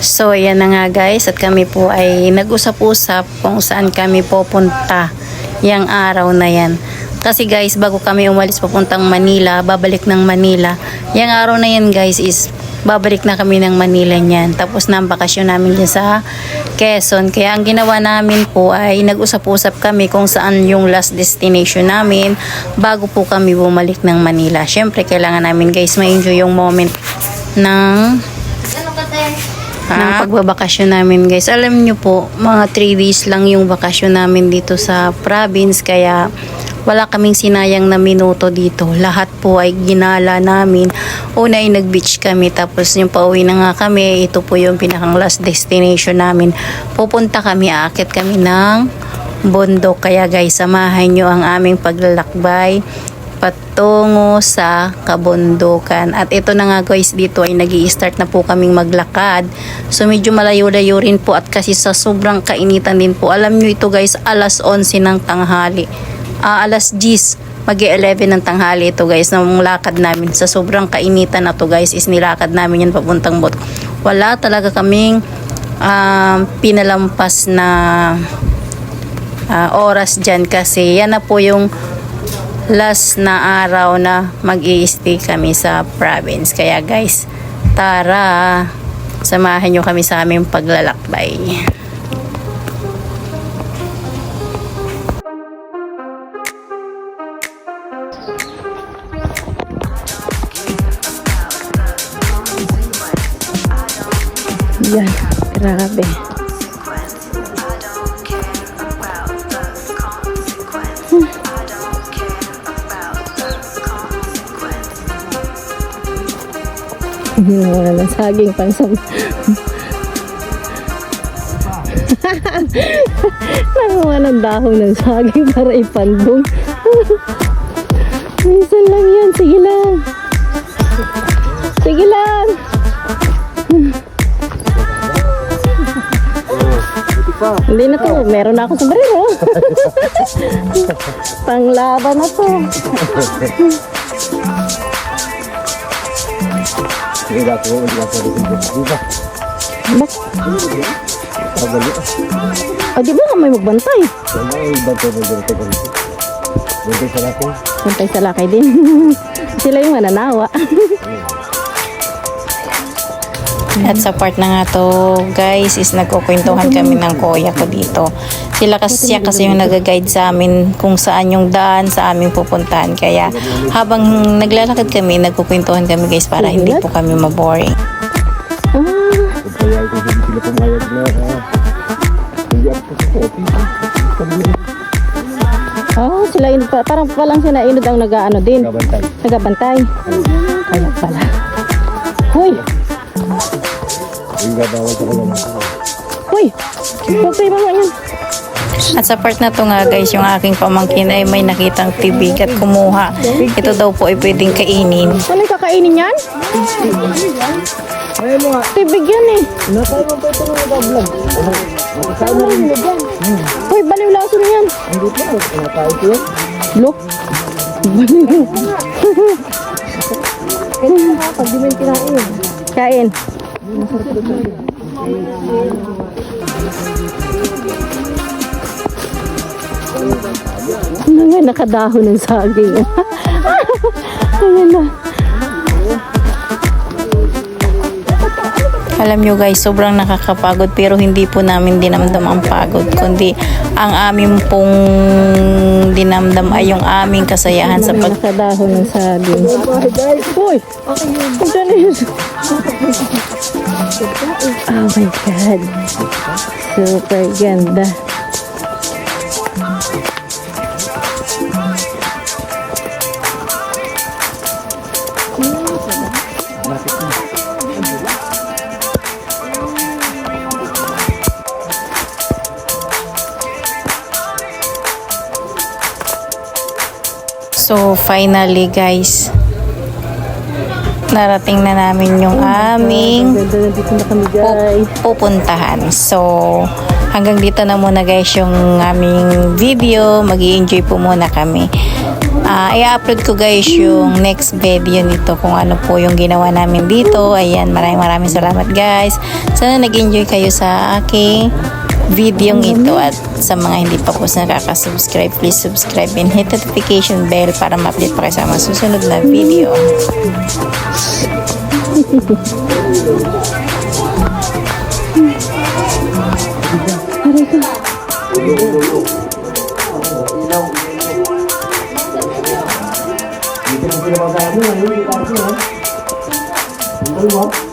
So, ayan na nga guys. At kami po ay nag-usap-usap kung saan kami pupunta yung araw na yan. Kasi guys, bago kami umalis papuntang Manila, babalik ng Manila. Yung araw na yan guys is babalik na kami ng Manila niyan. Tapos na ang bakasyon namin dyan sa Quezon. Kaya ang ginawa namin po ay nag-usap-usap kami kung saan yung last destination namin bago po kami bumalik ng Manila. Syempre, kailangan namin guys ma-enjoy yung moment ng ng pagbabakasyon namin guys. Alam nyo po, mga 3 days lang yung bakasyon namin dito sa province kaya wala kaming sinayang na minuto dito. Lahat po ay ginala namin. Una ay nag-beach kami tapos yung pauwi na nga kami, ito po yung pinakang last destination namin. Pupunta kami, aakit kami ng bundok. Kaya guys, samahan nyo ang aming paglalakbay patungo sa kabundukan. At ito na nga guys, dito ay nag start na po kaming maglakad. So medyo malayo-layo rin po at kasi sa sobrang kainitan din po. Alam nyo ito guys, alas 11 ng tanghali. Ah, alas 10 mag 11 ng tanghali ito guys ng lakad namin sa sobrang kainitan na to guys is nilakad namin yan papuntang bot wala talaga kaming um, pinalampas na ah, oras dyan kasi yan na po yung last na araw na mag stay kami sa province. Kaya guys, tara, samahan nyo kami sa aming paglalakbay. Yan, grabe. Wala ng saging pang sam... Nangawa ng dahon ng saging para ipandong. Minsan lang yan. Sige lang. Sige lang. Hindi na to. Meron na ako sa barilo. Panglaban na to. Sige ba po, hindi ka pwede kong Di ba? O di ba ka may magbantay? Wala yung iba po ng ganito ganito. Ganito sa natin. Bantay sa lakay din. Sila yung mananawa. At sa part na nga to, guys, is nagkukwentuhan kami ng kuya ko dito. Sila kasi siya kasi yung nag-guide sa amin kung saan yung daan sa aming pupuntahan. Kaya habang naglalakad kami, nagkukwentuhan kami guys para hindi po kami maboring. Oh, sila pa, parang palang sila inod ang nag-ano din. Kabantay. Nagabantay. Kaya pala. Hoy! Yung gabawal sa kalam. Hoy! Huwag kayo mga yan. At sa part na to nga guys, yung aking pamangkin ay may nakitang tibig at kumuha. Ito daw po ay pwedeng kainin. Ano kakainin yan? Tibig yan eh. Nasaan mo pa ito mga vlog? Nakasaan mo rin. Hoy, baliw laso na yan. Hindi po. Nakakain ko yan. Lo? Baliw. Pag di mo yung kinain. Kain. Ano nga nakadahon ng saging. Ayan na. Alam nyo guys, sobrang nakakapagod pero hindi po namin dinamdam ang pagod kundi ang aming pong dinamdam ay yung aming kasayahan sa pag... Nakadahon ng saging. Uy! Na yun. Oh my God. Super ganda. So, finally guys, narating na namin yung aming pupuntahan. So, hanggang dito na muna guys yung aming video. mag enjoy po muna kami. Ah, i-upload ko guys yung next video nito kung ano po yung ginawa namin dito. Ayan, maraming maraming salamat guys. Sana nag-enjoy kayo sa aking video ito at sa mga hindi pa po nakaka-subscribe, please subscribe and hit notification bell para ma-update pa kayo sa mga susunod na video. Dito mo sila magkano, ano yung kasi, ha? Ang dalawa.